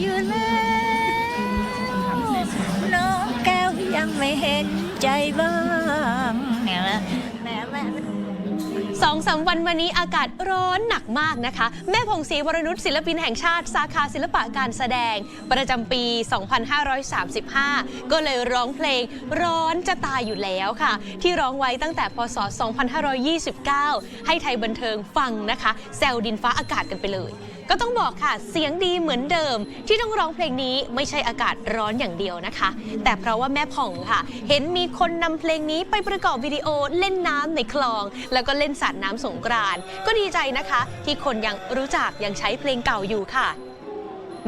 อยู่แล้วน้องแก้วยังไม่เห็นใจบ้างเนี่ยนะแม่แม่สองสามวันมานี้อากาศร้อนหนักมากนะคะ แม่พงศรีวรนุชศิลปินแห่งชาติ สาขาศิลปะการแสดง ประจำปี 2535 ก็เลยร้องเพลงร้อนจะตายอยู่แล้วค่ะ ที่ร้องไว้ตั้งแต่พศ 2529 ให้ไทยบันเทิงฟังนะคะ แซวดินฟ้าอากาศกันไปเลย ก็ต้องบอกค่ะ เสียงดีเหมือนเดิม ที่ต้องร้องเพลงนี้ไม่ใช่อากาศร้อนอย่างเดียวนะคะ แต่เพราะว่าแม่ผ่องค่ะ เห็นมีคนนำเพลงนี้ไปประกอบวิดีโอเล่นน้ำในคลอง แล้วก็เล่นสาดน้ำสงกรานก็ดีใจนะคะ ที่คนยังรู้จักยังใช้เพลงเก่าอยู่ค่ะ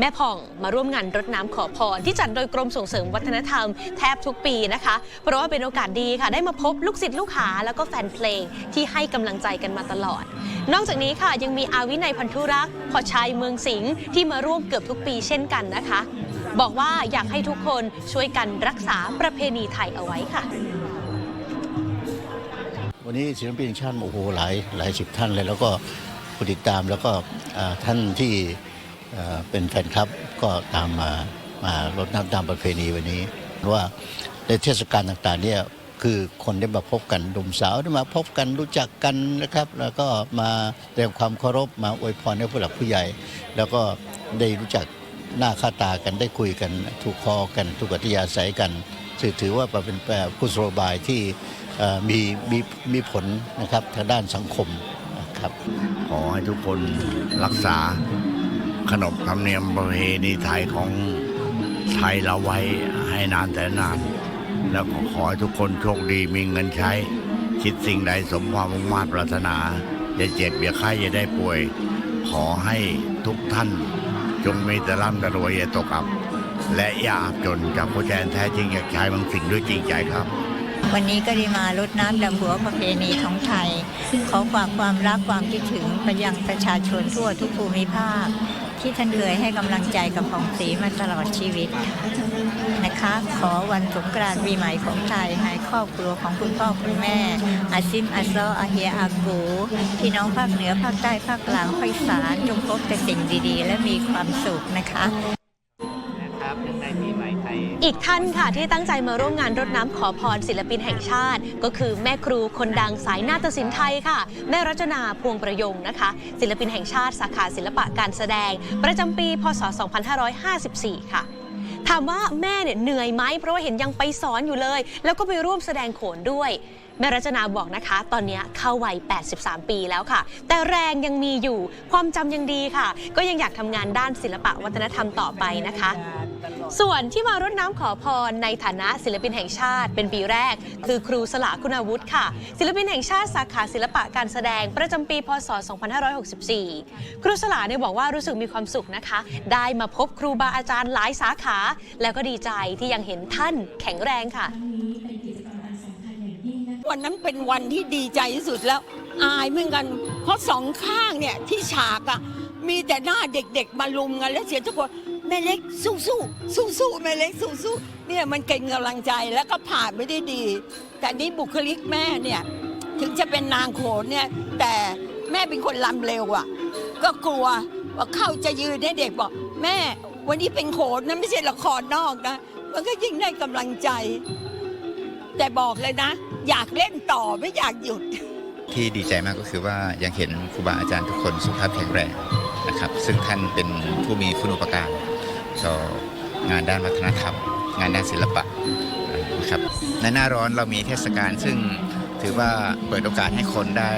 แม่ผ่องมาร่วมงานรดน้ำขอพรที่จัดโดยกรมส่งเสริมวัฒนธรรมแทบทุกปีนะคะ เพราะว่าเป็นโอกาสดีค่ะ ได้มาพบลูกศิษย์ลูกหา แล้วก็แฟนเพลงที่ให้กำลังใจกันมาตลอด นอกจากนี้ค่ะยังมีอาวินัยพันธุรักษ์พอชัยเมืองสิงห์ที่มาร่วมเกือบทุกปีเช่นกันนะคะ บอกว่าอยากให้ทุกคนช่วยกันรักษาประเพณีไทยเอาไว้ค่ะวันนี้ศิลปินชาติโอ้โหหลายหลายสิบท่านเลย แล้วก็ผู้ติดตามแล้วก็ท่านที่ เป็นแฟนคลับก็ตามมามารดน้ำตามประเพณีวันนี้ ว่าในเทศกาลต่างๆเนี่ยคือคนได้มาพบกันหนุ่มสาวได้มาพบกันรู้จักกันนะครับ แล้วก็มาแสดงความเคารพมาอวยพรให้ผู้หลักผู้ใหญ่ แล้วก็ได้รู้จักหน้าค่าตากันได้คุยกันถูกคอกันถูกอัธยาศัยกันถือถือว่าเป็นแบบกุศโลบายที่มีมีมีผลนะครับทางด้านสังคมนะครับ ขอให้ทุกคนรักษา ขนบธรรมเนียมประเพณีไทยของไทยเราไว้ให้นานแต่นาน แล้วก็ขอให้ทุกคนโชคดีมีเงินใช้ คิดสิ่งใดสมความมุ่งมา่ปรารถนาอย่าเจ็บอย่าไข้อย่าได้ป่วย ขอให้ทุกท่าน จงมีแต่ร่ำแต่รวยอย่าตกอับ และอย่าอับจนจากผู้แทนแท้จริงอยากใช้บางสิ่งด้วยจริงใจครับวันนี้ก็ได้มารดน้ำดำหัวประเพณีของไทยขอฝากความรักความคิดถึงไปยังประชาชนทั่วทุกภูมิภาค ที่ท่านเคยให้กำลังใจกับของศรีมาตลอดชีวิตนะคะ ขอวันสงกรานต์ปีใหม่ของไทยให้ครอบครัวของคุณพ่อคุณแม่ อาซิมอาซออาเฮียอากูพี่น้องภาคเหนือภาคใต้ภาคกลางภาคอีสานจงพบแต่สิ่งดีๆ และมีความสุขนะคะ อีกท่านค่ะที่ตั้งใจมาร่วมงานรดน้ำขอพรศิลปินแห่งชาติ ก็คือแม่ครูคนดังสายนาฏศิลป์ไทยค่ะ แม่รัชนาพวงประยงนะคะ ศิลปินแห่งชาติสาขาศิลปะการแสดง ประจำปี พศ 2554 ค่ะถามว่าแม่เนี่ยเหนื่อยไหมเพราะว่าเห็นยังไปสอนอยู่เลย แล้วก็ไปร่วมแสดงโขนด้วย แม่รัชนาบอกนะคะ ตอนนี้เข้าวัย 83 ปีแล้วค่ะ แต่แรงยังมีอยู่ความจำยังดีค่ะ ก็ยังอยากทำงานด้านศิลปะวัฒนธรรมต่อไปนะคะ ส่วนที่มารดน้ำขอพรในฐานะศิลปินแห่งชาติ เป็นปีแรก คือครูสลาคุณาวุฒิค่ะ ศิลปินแห่งชาติสาขาศิลปะการแสดงประจำปีพศ 2564 ครูสลาเนี่ยบอกว่ารู้สึกมีความสุขนะคะ ได้มาพบครูบาอาจารย์หลายสาขา แล้วก็ดีใจที่ยังเห็นท่านแข็งแรงค่ะ วันนั้นเป็นวันที่ดีใจที่สุดแล้ว อายเหมือนกัน เพราะสองข้างเนี่ยที่ฉากอะมีแต่หน้าเด็กๆ มาลุมกัน แล้วเสียงทุกคนแม่เล็กสู้สู้สู้สู้ๆแม่เล็กสู้สู้ๆเนี่ยมันเก่งกำลังใจแล้วก็ผ่านไม่ได้ดี แต่นี่บุคลิกแม่เนี่ยถึงจะเป็นนางโขนเนี่ยแต่แม่เป็นคนลำเร็วอะก็กลัวว่าเข้าจะยืนเนี่ยเด็กบอก แม่วันนี้เป็นโขนนะไม่ใช่ละครนอกนะ มันก็ยิ่งได้กำลังใจ แต่บอกเลยนะ อยากเล่นต่อไม่อยากหยุด ที่ดีใจมากก็คือว่ายังเห็นครูบาอาจารย์ทุกคนสุขภาพแข็งแรงนะครับ ซึ่งท่านเป็นผู้มีคุณูปการต่องานด้านวัฒนธรรม งานด้านศิลปะนะครับในหน้าร้อนเรามีเทศกาลซึ่งถือว่าเปิดโอกาสให้คนได้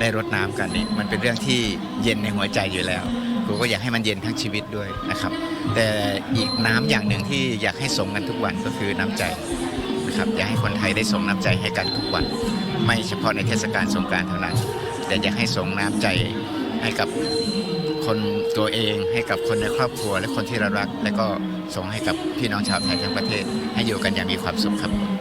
ได้รดน้ำกันนี่มันเป็นเรื่องที่เย็นในหัวใจอยู่แล้วครูก็อยากให้มันเย็นทั้งชีวิตด้วยนะครับ แต่อีกน้ำอย่างหนึ่งที่อยากให้ส่งกันทุกวันก็คือน้ำใจ นะครับอยากให้คนไทยได้ส่งน้ำใจให้กันทุกวัน ไม่เฉพาะในเทศกาลสงกรานต์เท่านั้น แต่อยากให้ส่งน้ำใจให้กับคนตัวเองให้กับคนในครอบครัวและคนที่เรารัก และก็ส่งให้กับพี่น้องชาวไทยทั้งประเทศ ให้อยู่กันอย่างมีความสุขครับบ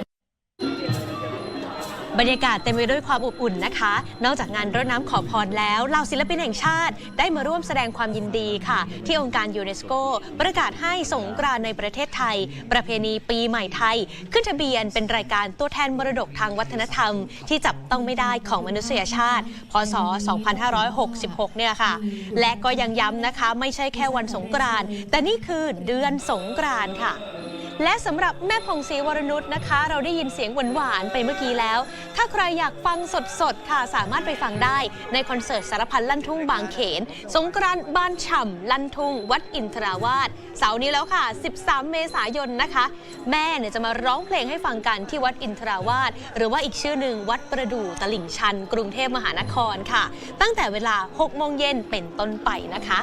บรรยากาศเต็มไปด้วยความอบอุ่นนะคะ นอกจากงานรดน้ำขอพรแล้วเหล่าศิลปินแห่งชาติ ได้มาร่วมแสดงความยินดีค่ะ ที่องค์การยูเนสโกประกาศให้สงกรานต์ในประเทศไทย ประเพณีปีใหม่ไทย ขึ้นทะเบียนเป็นรายการตัวแทนมรดกทางวัฒนธรรม ที่จับต้องไม่ได้ของมนุษยชาติ พศ 2566 เนี่ยค่ะ และก็ยังย้ำนะคะ ไม่ใช่แค่วันสงกรานต์แต่นี่คือเดือนสงกรานต์ค่ะ และสำหรับแม่พงศรีวรนุชนะคะ เราได้ยินเสียงหวานๆไปเมื่อกี้แล้ว ถ้าใครอยากฟังสดๆค่ะ สามารถไปฟังได้ในคอนเสิร์ตสารพันลั่นทุ่งบางเขน สงกรานต์บ้านฉ่ำลั่นทุ่ง วัดอินทราวาสเสาร์นี้แล้วค่ะ 13 เมษายนนะคะ แม่เนี่ยจะมาร้องเพลงให้ฟังกันที่วัดอินทราวาสหรือว่าอีกชื่อหนึ่งวัดประดู่ตลิ่งชัน กรุงเทพมหานครค่ะ ตั้งแต่เวลา 6 โมงเย็นเป็นต้นไปนะคะ